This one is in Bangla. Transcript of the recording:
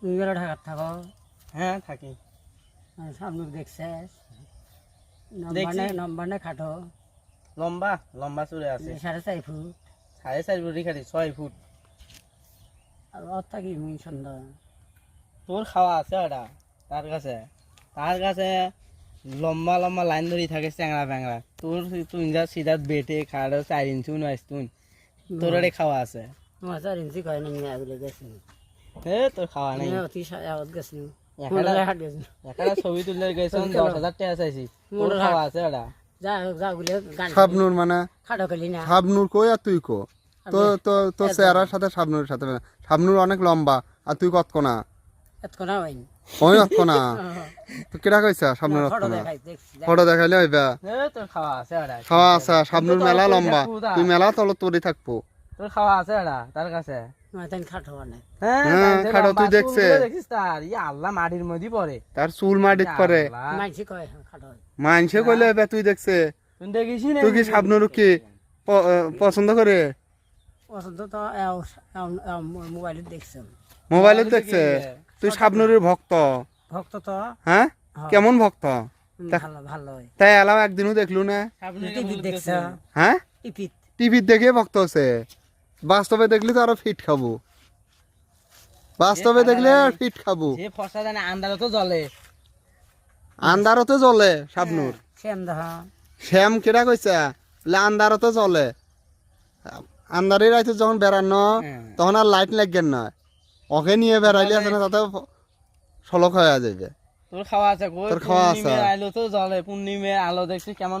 তুমি বেলা ঢাকার থাকো। হ্যাঁ থাকি। সামনে দেখছি। নম্বর না খাটো। লম্বা লম্বা চুলে আছে। সাড়ে চারি ফুট। সাড়ে চার ফুট খাটি ছয় ফুট। আর ওর থাকি মুই সুন্দর তোর খাওয়া আছে ওটা তার কাছে। তার কাছে লম্বা লম্বা লাইন ধরি থাকে চ্যাংড়া প্যাংড়া তোর তুই যা সিধা বেটে খাড়ো চার ইঞ্চি উনাইস তুই তোর খাওয়া আছে। তোমার চার ইঞ্চি কয় না নিয়ে গেছি এ তোর খাওয়া নাই। অতি আওয়াজ গেছি একটা হাট গেছি একটা ছবি তুললে গেছ দশ হাজার টাকা চাইছি। তোর খাওয়া আছে ওটা যা যা গুলে গান শাবনুর মানে? খাটো খেলি না। শাবনুর কই আর তুই কো? তো তো তো চেহারার সাথে শাবনুর অনেক লম্বা আর তুই কত কোনা? ওই তো কইছা শাবনুর অত ফটো দেখাইলে হইবা এ খাওয়া আছে ওটা খাওয়া আছে শাবনুর মেলা লম্বা। তুই মেলা তল তোরই থাকব। তোর খাওয়া আছে তার কাছে? হ্যাঁ হ্যাঁ, তার মাটির হয় মানসে কইলে তুই দেখছে। তুই দেখিস না তুই কি শাবনুর কি পছন্দ করে? পছন্দ তো মোবাইলে দেখছ। মোবাইলত দেখছে? তুই শাবনুরের ভক্ত? ভক্ত তো। হ্যাঁ? কেমন ভক্ত? ভালো ভালো। তাই এলাও একদিনও দেখলু না? টিভি হ্যাঁ? টিভিত। টিভির দেখে ভক্ত আছে বাস্তবে দেখলে তো আরও ফিট খাব। বাস্তবে দেখলে ফিট খাব। সে ফসা জানে আন্দারও তো জ্বলে। আন্দারতে জ্বলে শাবনুর। সেম দেখ শ্যাম কেটা কইছে? বলে আন্দারতে জ্বলে। আন্দারে রাইতে যখন বেড়ানো হ্যাঁ। তখন আর লাইট লাগবেন না। ওকে নিয়ে বেড়াইলে আছে না তাতে সলক হয়ে যাবে তোর খাওয়া আছে তোর খাওয়া আছে। আলো তো জ্বলে পূর্ণিমের আলো দেখছিস কেমন